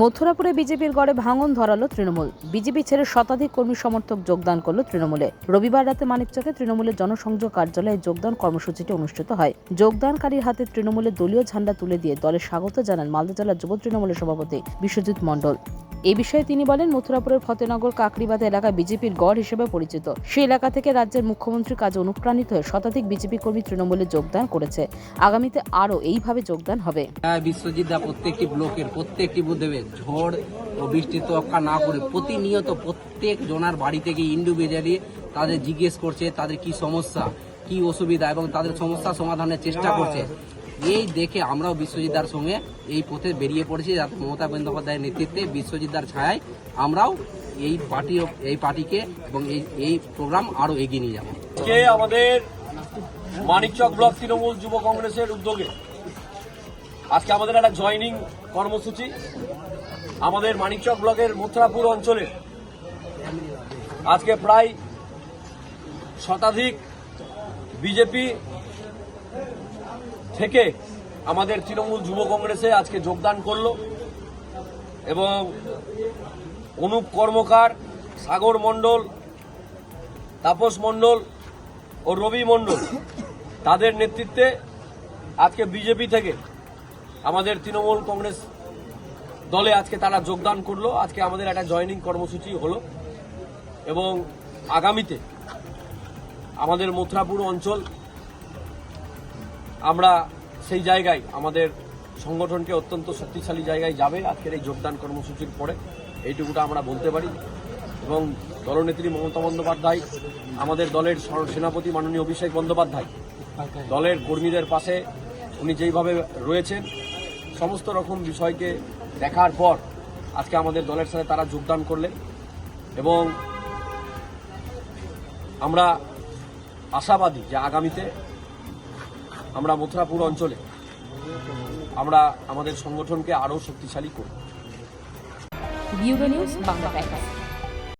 মথুরাপুরে বিজেপির গড়ে ভাঙন ধরালো তৃণমূল। বিজেপি ছেড়ে শতাধিক কর্মী সমর্থক যোগদান করল তৃণমূলে। রবিবার রাতে মানিকচকে তৃণমূলের জনসংযোগ কার্যালয়ে যোগদান কর্মসূচিটি অনুষ্ঠিত হয়। যোগদানকারীর হাতে তৃণমূলের দলীয় ঝান্ডা তুলে দিয়ে দলে স্বাগত জানান মালদা জেলার যুব তৃণমূলের সভাপতি বিশ্বজিৎ মণ্ডল। এই বিষয়ে তিনি বলেন, মথুরাপুরের ফতেনগর কাকরিবাদা এলাকা বিজেপির গড় হিসেবে পরিচিত। সেই এলাকা থেকে রাজ্যের মুখ্যমন্ত্রীর কাজে অনুপ্রাণিত হয়ে শতাধিক বিজেপি কর্মী তৃণমূলে যোগদান করেছে। আগামীতে আরও এইভাবে যোগদান হবে। হ্যাঁ বিশ্বজিৎ দা প্রত্যেকটি ব্লকের প্রত্যেকটি বুথে ঝড় ও বৃষ্টি তোয়াক্কা না করে প্রতিনিয়ত প্রত্যেক জনার বাড়ি থেকে ইন্ডিভিজুয়ালি তাদের জিজ্ঞেস করছে, তাদের কি সমস্যা, কি অসুবিধা এবং তাদের সমস্যা সমাধানের চেষ্টা করছে। এই দেখে আমরাও বিশ্বজিৎ দার সঙ্গে এই পথে বেরিয়ে পড়েছি, যাতে মমতা বন্দ্যোপাধ্যায়ের নেতৃত্বে বিশ্বজিৎ দার ছায়ায় আমরাও এই পার্টি এই পার্টিকে এবং এই এই প্রোগ্রাম আরও এগিয়ে নিয়ে যাব। আজকে আমাদের মানিকচক ব্লক তৃণমূল যুব কংগ্রেসের উদ্যোগে আজকে আমাদের একটা জয়নিং কর্মসূচি। আমাদের মানিকচক ব্লকের মথুরাপুর অঞ্চলে আজকে প্রায় শতাধিক বিজেপি থেকে আমাদের তৃণমূল যুব কংগ্রেসে আজকে যোগদান করল এবং অনুপ কর্মকার, সাগর মণ্ডল, তাপস মণ্ডল ও রবি মণ্ডল তাদের নেতৃত্বে আজকে বিজেপি থেকে আমাদের তৃণমূল কংগ্রেস দলে আজকে তারা যোগদান করল। আজকে আমাদের একটা জয়নিং কর্মসূচি হলো এবং আগামীতে আমাদের মথুরাপুর অঞ্চল আমরা সেই জায়গায় আমাদের সংগঠনকে অত্যন্ত শক্তিশালী জায়গায় যাবে আজকের এই যোগদান কর্মসূচির পরে। এইটুকুটা আমরা বলতে পারি। এবং দলনেত্রী মমতা বন্দ্যোপাধ্যায়, আমাদের দলের সেনাপতি মাননীয় অভিষেক বন্দ্যোপাধ্যায়, দলের কর্মীদের পাশে উনি যেইভাবে রয়েছেন, সমস্ত রকম বিষয়কে দেখার পর আজকে আমাদের দলের সাথে তারা যোগদান করলেন। এবং আমরা আশাবাদী যে আগামীতে আমরা মথুরাপুর অঞ্চলে। আমরা আমাদের সংগঠনকে আরও শক্তিশালী করব। নিউজ বাংলা